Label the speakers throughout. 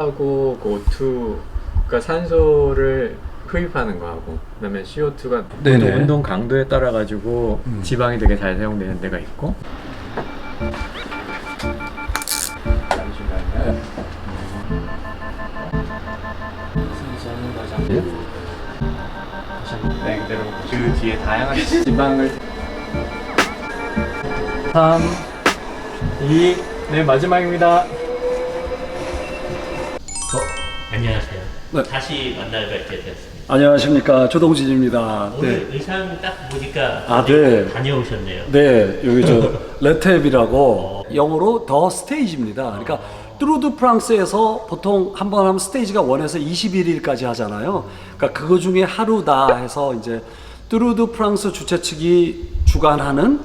Speaker 1: 하고 그 O2 그러니까 산소를 흡입하는 거하고 그다음에 CO2가
Speaker 2: 네네.
Speaker 1: 운동 강도에 따라 가지고
Speaker 2: 음.
Speaker 1: 지방이 되게 잘 사용되는 데가 있고 네, 그대로 그 뒤에 다양한 지방을 3 2 네, 마지막입니다.
Speaker 2: 네.
Speaker 3: 다시 만나 뵙게 되었습니다.
Speaker 2: 안녕하십니까 조동진입니다.
Speaker 3: 오늘 의상 딱 보니까
Speaker 2: 아, 네.
Speaker 3: 다녀오셨네요.
Speaker 2: 네, 여기 저 레탭이라고 영어로 더 스테이지입니다. 그러니까 뚜루드 프랑스에서 보통 한 번 하면 스테이지가 원에서 21일까지 하잖아요. 그러니까 그거 중에 하루다 해서 이제 뚜루드 프랑스 주최 측이 주관하는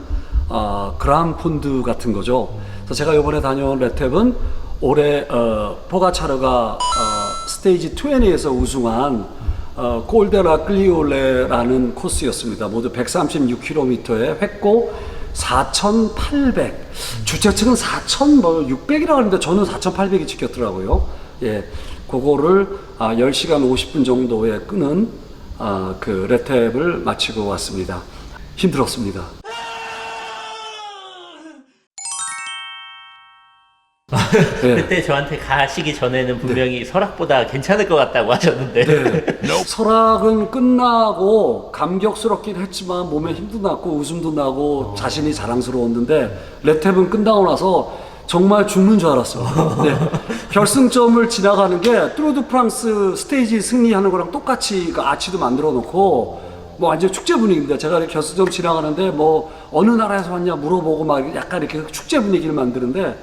Speaker 2: 어, 그란 폰드 같은 거죠. 그래서 제가 이번에 다녀온 레탭은 올해 어, 포가차르가 어, 스테이지 20에서 우승한 어, 꼴데라 클리올레라는 코스였습니다. 모두 136km에 획고 4,800. 주최 측은 4,600이라고 하는데 저는 4,800이 찍혔더라고요. 예. 그거를 아, 10시간 50분 정도에 끄는 아, 그 레탭을 마치고 왔습니다. 힘들었습니다. 네.
Speaker 3: 그때 저한테 가시기 전에는 분명히 설악보다 괜찮을 것 같다고 하셨는데
Speaker 2: 네. 설악은 끝나고 감격스럽긴 했지만 몸에 힘도 났고 웃음도 나고 자신이 자랑스러웠는데 레탭은 끝나고 나서 정말 죽는 줄 알았어요. 네. 결승점을 지나가는 게 뚜르드 프랑스 스테이지 승리하는 거랑 똑같이 그 아치도 만들어 놓고 뭐 완전 축제 분위기입니다. 제가 이렇게 결승점 지나가는데 뭐 어느 나라에서 왔냐 물어보고 막 약간 이렇게 축제 분위기를 만드는데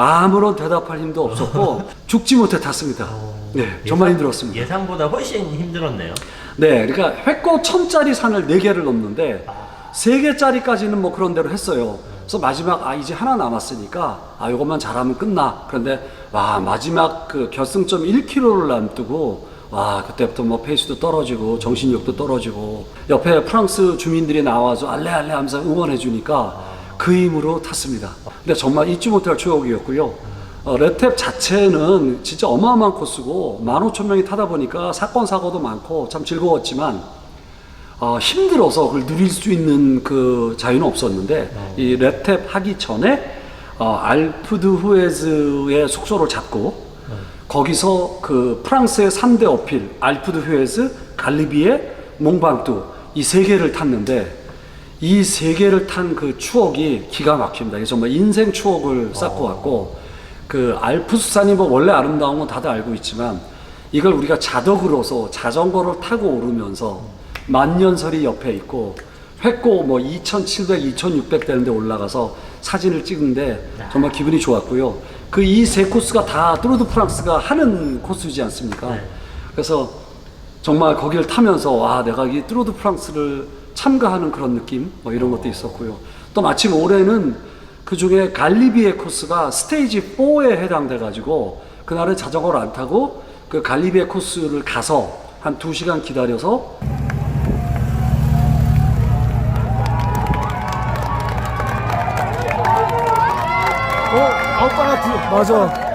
Speaker 2: 아무런 대답할 힘도 없었고 죽지 못해 탔습니다. 네, 정말 힘들었습니다.
Speaker 3: 예상보다 훨씬 힘들었네요.
Speaker 2: 네, 그러니까 획고 천짜리 산을 네 개를 넘는데 세 개짜리까지는 뭐 그런 대로 했어요. 그래서 마지막 아 이제 하나 남았으니까 아 이것만 잘하면 끝나. 그런데 와 마지막 그 결승점 1km를 남두고 와 그때부터 뭐 페이스도 떨어지고 정신력도 떨어지고 옆에 프랑스 주민들이 나와서 알레 알레 하면서 응원해 주니까 그 힘으로 탔습니다. 근데 정말 잊지 못할 추억이었고요. 어, 레탭 자체는 진짜 어마어마한 코스고 15,000명이 타다 보니까 사건 사고도 많고 참 즐거웠지만 어, 힘들어서 그걸 누릴 수 있는 그 자유는 없었는데 이 레탭 하기 전에 어, 알프드 후에즈의 숙소를 잡고 거기서 그 프랑스의 3대 어필 알프드 후에즈, 갈리비에, 몽방뚜 이 세 개를 탔는데 이세 개를 탄 그 추억이 기가 막힙니다. 이게 정말 인생 추억을 쌓고 왔고 그 알프스산이 뭐 원래 아름다운 건 다들 알고 있지만 이걸 우리가 자덕으로서 자전거를 타고 오르면서 만년설이 옆에 있고 획고 뭐 2,700, 2,600 되는데 올라가서 사진을 찍는데 정말 기분이 좋았고요. 그 이 세 코스가 다 뚜르드 프랑스가 하는 코스이지 않습니까?
Speaker 3: 네.
Speaker 2: 그래서 정말 거기를 타면서 와 내가 이 뚜르드 프랑스를 참가하는 그런 느낌 뭐 이런 것도 있었고요. 또 마침 올해는 그 중에 갈리비에 코스가 스테이지 4에 해당돼 가지고 그날은 자전거를 안 타고 그 갈리비에 코스를 가서 한 2시간 기다려서
Speaker 4: 어, 맞아.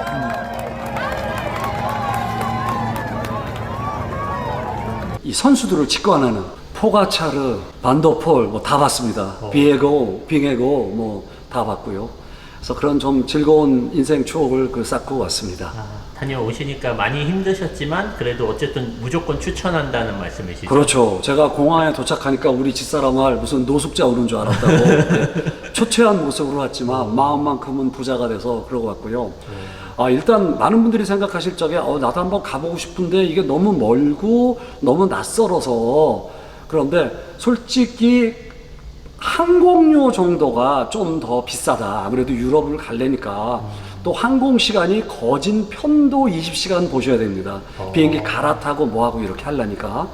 Speaker 2: 이 선수들을 직관하는 포가차르, 반더폴 뭐 다 봤습니다. 비에고, 빙에고 뭐 다 봤고요. 그래서 그런 좀 즐거운 인생 추억을 그 쌓고 왔습니다.
Speaker 3: 아, 다녀오시니까 많이 힘드셨지만 그래도 어쨌든 무조건 추천한다는 말씀이시죠?
Speaker 2: 그렇죠. 제가 공항에 도착하니까 우리 집사람을 무슨 노숙자 오는 줄 알았다고 네. 초췌한 모습으로 왔지만 마음만큼은 부자가 돼서 그러고 왔고요. 아, 일단 많은 분들이 생각하실 적에 어, 나도 한번 가보고 싶은데 이게 너무 멀고 너무 낯설어서 그런데 솔직히 항공료 정도가 좀 더 비싸다. 아무래도 유럽을 갈래니까 또 항공 시간이 거진 편도 20시간 보셔야 됩니다. 비행기 갈아타고 뭐하고 이렇게 하려니까.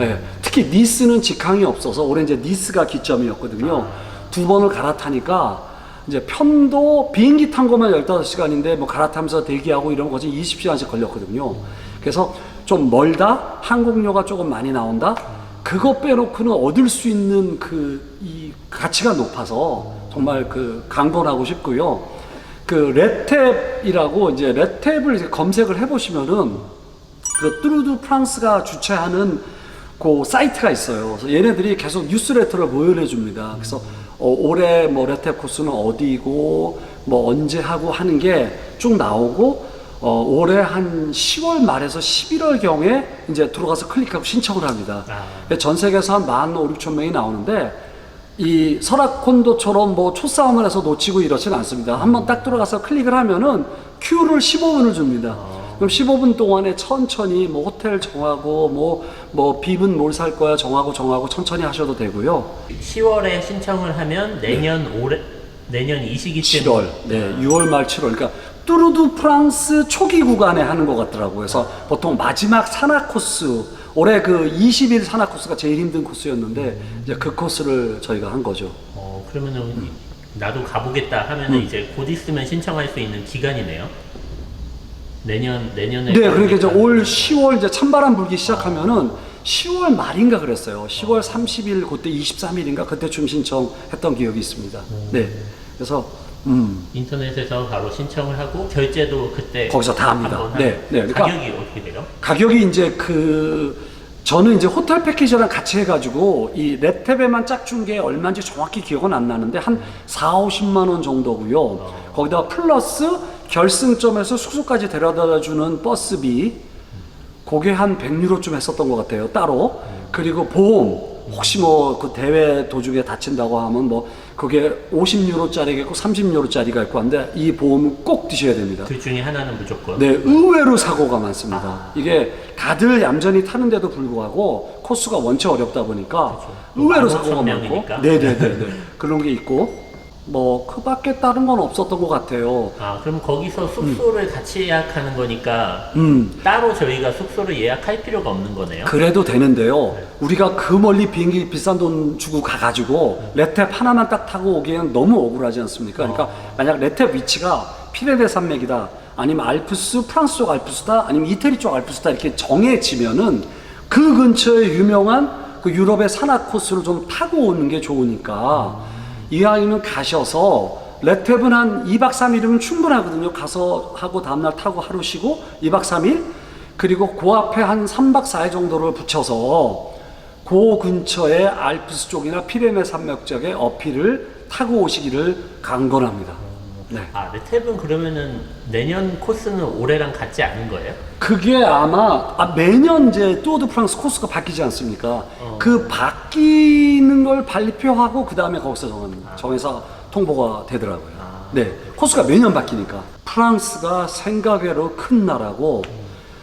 Speaker 2: 예, 특히 니스는 직항이 없어서 올해 이제 니스가 기점이었거든요. 두 번을 갈아타니까 이제 편도 비행기 탄 것만 15시간인데 뭐 갈아타면서 대기하고 이런 거지 20시간씩 걸렸거든요. 그래서 좀 멀다? 항공료가 조금 많이 나온다? 그거 빼놓고는 얻을 수 있는 그 이 가치가 높아서 정말 그 강권하고 싶고요. 그 레탭이라고 이제 레탭을 이제 검색을 해보시면은 그 뚜루드 프랑스가 주최하는 그 사이트가 있어요. 그래서 얘네들이 계속 뉴스레터를 모여내 줍니다. 그래서 어, 올해 뭐 레탭 코스는 어디고 뭐 언제 하고 하는 게 쭉 나오고 어, 올해 한 10월 말에서 11월 경에 이제 들어가서 클릭하고 신청을 합니다.
Speaker 3: 아.
Speaker 2: 전 세계에서 한만 5, 6천 명이 나오는데 이 설악콘도처럼 뭐 초싸움을 해서 놓치고 이러진 않습니다. 한번 딱 들어가서 클릭을 하면은 큐를 15분을 줍니다. 그럼 15분 동안에 천천히 뭐 호텔 정하고 뭐, 뭐 빕은 뭘 살 거야 정하고 정하고 천천히 하셔도 되고요.
Speaker 3: 10월에 신청을 하면 내년 올해 내년 이 시기쯤
Speaker 2: 7월, 네, 6월 말 7월. 그러니까 뚜르드 프랑스 초기 구간에 하는 것 같더라고요. 그래서 보통 마지막 산악 코스, 올해 그 20일 산악 코스가 제일 힘든 코스였는데 이제 그 코스를 저희가 한 거죠.
Speaker 3: 어, 그러면은 나도 가보겠다 하면은
Speaker 2: 음.
Speaker 3: 이제 곧 있으면 신청할 수 있는 기간이네요. 내년 내년에
Speaker 2: 네, 그러니까 이제. 올 10월 이제 찬바람 불기 시작하면은 10월 말인가 그랬어요. 10월 30일 그때 23일인가 그때쯤 신청했던 기억이 있습니다. 네, 그래서 음.
Speaker 3: 인터넷에서 바로 신청을 하고 결제도 그때
Speaker 2: 거기서 다 합니다.
Speaker 3: 한번
Speaker 2: 네, 네, 그러니까-
Speaker 3: 가격이 어떻게 돼요?
Speaker 2: 가격이 이제 그 저는 이제 호텔 패키지랑 같이 해가지고 이 레탭에만 짝준 게 얼마인지 정확히 기억은 안 나는데 한 4, 50만 원 정도고요. 거기다가 플러스 결승점에서 숙소까지 데려다 주는 버스비 그게 한 100유로쯤 했었던 것 같아요. 따로. 그리고 보험 혹시 뭐 그 대회 도중에 다친다고 하면 뭐 그게 50유로짜리가 있고 30유로짜리가 있고 한데 이 보험은 꼭 드셔야 됩니다.
Speaker 3: 둘 중에 하나는 무조건.
Speaker 2: 네, 의외로 사고가 많습니다. 이게 다들 얌전히 타는데도 불구하고 코스가 원체 어렵다 보니까 의외로
Speaker 3: 15,000
Speaker 2: 사고가 많고,
Speaker 3: 명이니까.
Speaker 2: 네, 네, 네, 네. 그런 게 있고, 뭐 그밖에 다른 건 없었던 것 같아요.
Speaker 3: 아 그럼 거기서 숙소를 같이 예약하는 거니까
Speaker 2: 음,
Speaker 3: 따로 저희가 숙소를 예약할 필요가 없는 거네요.
Speaker 2: 그래도 되는데요. 우리가 그 멀리 비행기 비싼 돈 주고 가가지고 레탭 하나만 딱 타고 오기에는 너무 억울하지 않습니까? 그러니까 만약 레탭 위치가 피레네 산맥이다, 아니면 알프스 프랑스 쪽 알프스다, 아니면 이태리 쪽 알프스다 이렇게 정해지면은 그 근처에 유명한 그 유럽의 산악 코스를 좀 타고 오는 게 좋으니까 이왕이면 가셔서 레탭은 한 2박 3일이면 충분하거든요. 가서 하고 다음날 타고 하루 쉬고 2박 3일 그리고 그 앞에 한 3박 4일 정도를 붙여서 그 근처에 알프스 쪽이나 피레네 산맥 쪽에 어필을 타고 오시기를 강권합니다. 네.
Speaker 3: 아 레탭은 그러면은 내년 코스는 올해랑 같지 않은 거예요?
Speaker 2: 그게 아마 아, 매년 이제 뚜어드 프랑스 코스가 바뀌지 않습니까? 그 바뀌는 걸 발표하고 그 다음에 거기서 정합니다. 정해서 통보가 되더라고요. 네, 코스가 매년 바뀌니까 프랑스가 생각외로 큰 나라고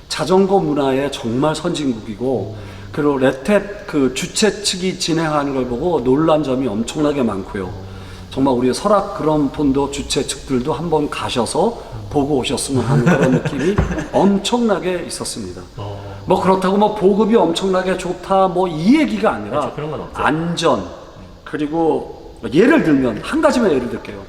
Speaker 2: 자전거 문화의 정말 선진국이고 그리고 레탭 그 주최 측이 진행하는 걸 보고 놀란 점이 엄청나게 많고요. 정말 우리 설악 그런 폰도 주최 측들도 한번 가셔서 보고 오셨으면 하는 그런 느낌이 엄청나게 있었습니다.
Speaker 3: 어.
Speaker 2: 뭐 그렇다고 뭐 보급이 엄청나게 좋다 뭐 이 얘기가 아니라
Speaker 3: 그렇죠.
Speaker 2: 안전 그리고 예를 들면 한 가지만 예를 들게요.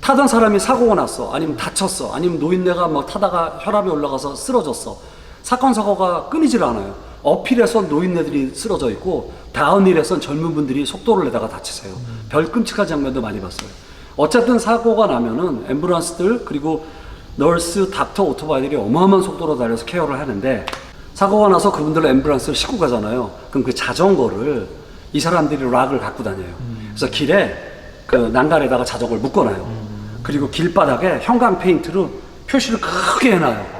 Speaker 2: 타던 사람이 사고가 났어 아니면 다쳤어 아니면 노인네가 뭐 타다가 혈압이 올라가서 쓰러졌어 사건 사고가 끊이질 않아요 어필에선 노인네들이 쓰러져 있고 다운힐에선 젊은 분들이 속도를 내다가 다치세요. 별 끔찍한 장면도 많이 봤어요. 어쨌든 사고가 나면은 앰뷸런스들 그리고 널스 닥터 오토바이들이 어마어마한 속도로 달려서 케어를 하는데 사고가 나서 그분들 앰뷸런스를 싣고 가잖아요. 그럼 그 자전거를 이 사람들이 락을 갖고 다녀요. 그래서 길에 그 난간에다가 자전거를 묶어놔요. 그리고 길바닥에 형광 페인트로 표시를 크게 해놔요.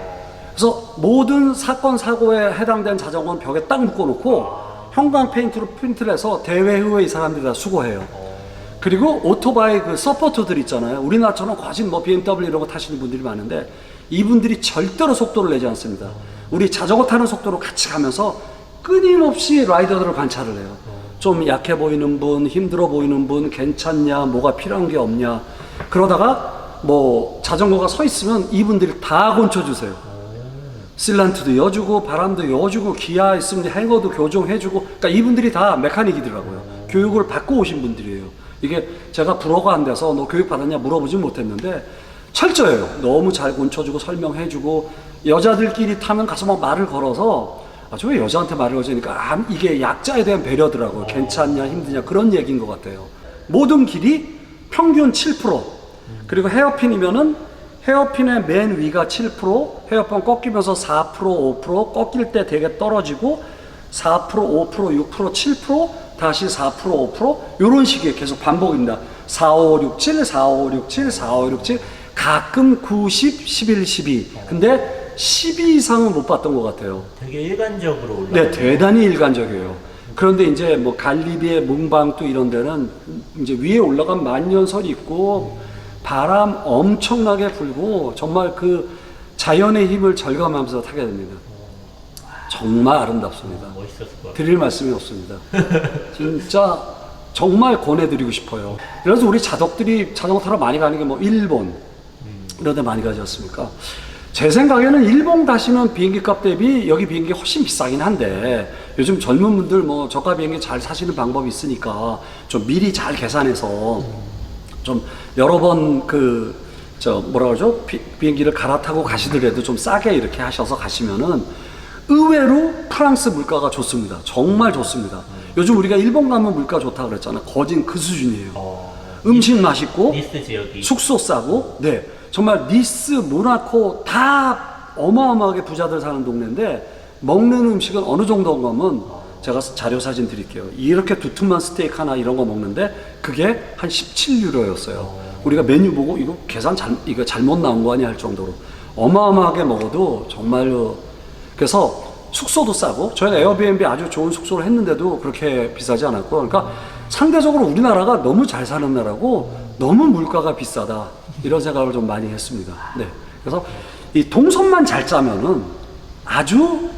Speaker 2: 그래서 모든 사건 사고에 해당된 자전거는 벽에 딱 묶어놓고 형광 페인트로 프린트를 해서 대회 후에 이 사람들이 다 수거해요. 그리고 오토바이 그 서포터들 있잖아요. 우리나라처럼 과진 뭐 BMW 이런 거 타시는 분들이 많은데 이분들이 절대로 속도를 내지 않습니다. 우리 자전거 타는 속도로 같이 가면서 끊임없이 라이더들을 관찰을 해요. 좀 약해 보이는 분, 힘들어 보이는 분, 괜찮냐, 뭐가 필요한 게 없냐. 그러다가 뭐 자전거가 서 있으면 이분들이 다 건쳐주세요. 실란트도 여주고 바람도 여주고 기아 있으면 행어도 교정해주고 그러니까 이분들이 다 메카닉이더라고요. 교육을 받고 오신 분들이에요. 이게 제가 불어가 안 돼서 너 교육 받았냐 물어보진 못했는데 철저해요. 너무 잘 건쳐주고 설명해주고 여자들끼리 타면 가서 막 말을 걸어서 아, 저 왜 여자한테 말을 걸으니까 아, 이게 약자에 대한 배려더라고요. 괜찮냐 힘드냐 그런 얘기인 것 같아요. 모든 길이 평균 7% 그리고 헤어핀이면은 헤어핀의 맨 위가 7%, 헤어핀 꺾이면서 4%, 5%, 꺾일 때 되게 떨어지고 4%, 5%, 6%, 7%, 다시 4%, 5%, 이런 식의 계속 반복입니다. 4, 5, 6, 7, 4, 5, 6, 7, 4, 5, 6, 7, 가끔 9, 10, 11, 12. 근데 12 이상은 못 봤던 것 같아요.
Speaker 3: 되게 일관적으로 올라.
Speaker 2: 네, 대단히 일관적이에요. 그런데 이제 뭐 갈리비의 뭉방또 이런 데는 이제 위에 올라간 만년설이 있고 바람 엄청나게 불고 정말 그 자연의 힘을 절감하면서 타게 됩니다. 정말 아름답습니다.
Speaker 3: 같아요.
Speaker 2: 드릴 말씀이 없습니다. 진짜 정말 권해드리고 싶어요. 그래서 우리 자덕들이 자전거 타러 많이 가는 게 뭐 일본 이런 데 많이 가지 않습니까? 제 생각에는 일본 가시는 비행기 값 대비 여기 비행기 훨씬 비싸긴 한데 요즘 젊은 분들 뭐 저가 비행기 잘 사시는 방법이 있으니까 좀 미리 잘 계산해서 좀 여러 번 그 저 뭐라 그러죠 비, 비행기를 갈아타고 가시더라도 좀 싸게 이렇게 하셔서 가시면은 의외로 프랑스 물가가 좋습니다. 정말 좋습니다. 요즘 우리가 일본 가면 물가 좋다 그랬잖아. 거진 그 수준이에요.
Speaker 3: 어,
Speaker 2: 음식 맛있고
Speaker 3: 지역이
Speaker 2: 숙소 싸고 네 정말 니스 모나코 다 어마어마하게 부자들 사는 동네인데 먹는 음식은 어느 정도 가면 제가 자료 사진 드릴게요 이렇게 두툼한 스테이크 하나 이런 거 먹는데 그게 한 17유로였어요 우리가 메뉴 보고 이거 계산 잘 이거 잘못 나온 거 아니야 할 정도로 어마어마하게 먹어도 정말로 그래서 숙소도 싸고 저희가 에어비앤비 아주 좋은 숙소를 했는데도 그렇게 비싸지 않았고 그러니까 상대적으로 우리나라가 너무 잘 사는 나라고 너무 물가가 비싸다 이런 생각을 좀 많이 했습니다. 네. 그래서 이 동선만 잘 짜면은 아주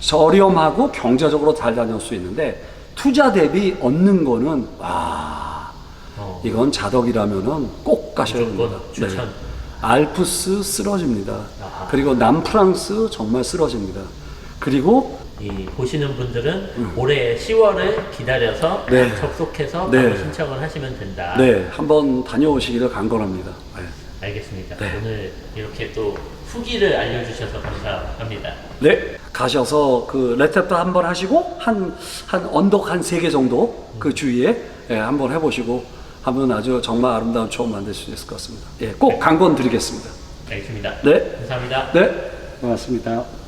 Speaker 2: 저렴하고 경제적으로 잘 다닐 수 있는데 투자 대비 얻는 거는 와
Speaker 3: 어,
Speaker 2: 이건 자덕이라면은 꼭 가셔야 됩니다.
Speaker 3: 추천.
Speaker 2: 알프스 쓰러집니다.
Speaker 3: 아하.
Speaker 2: 그리고 남프랑스 정말 쓰러집니다. 그리고
Speaker 3: 이 보시는 분들은 올해 10월을 기다려서
Speaker 2: 음. 네.
Speaker 3: 접속해서
Speaker 2: 네.
Speaker 3: 신청을 하시면 된다.
Speaker 2: 네 한번 다녀오시기를 강권합니다. 네.
Speaker 3: 알겠습니다.
Speaker 2: 네.
Speaker 3: 오늘 이렇게 또 후기를 알려주셔서 감사합니다.
Speaker 2: 네. 가셔서 그 레탭도 한 번 하시고 한, 한 언덕 한 세 개 정도 그 주위에 예, 한번 해보시고 하면 아주 정말 아름다운 추억 만들 수 있을 것 같습니다. 예, 꼭 강권 드리겠습니다.
Speaker 3: 알겠습니다.
Speaker 2: 네.
Speaker 3: 감사합니다.
Speaker 2: 네. 고맙습니다.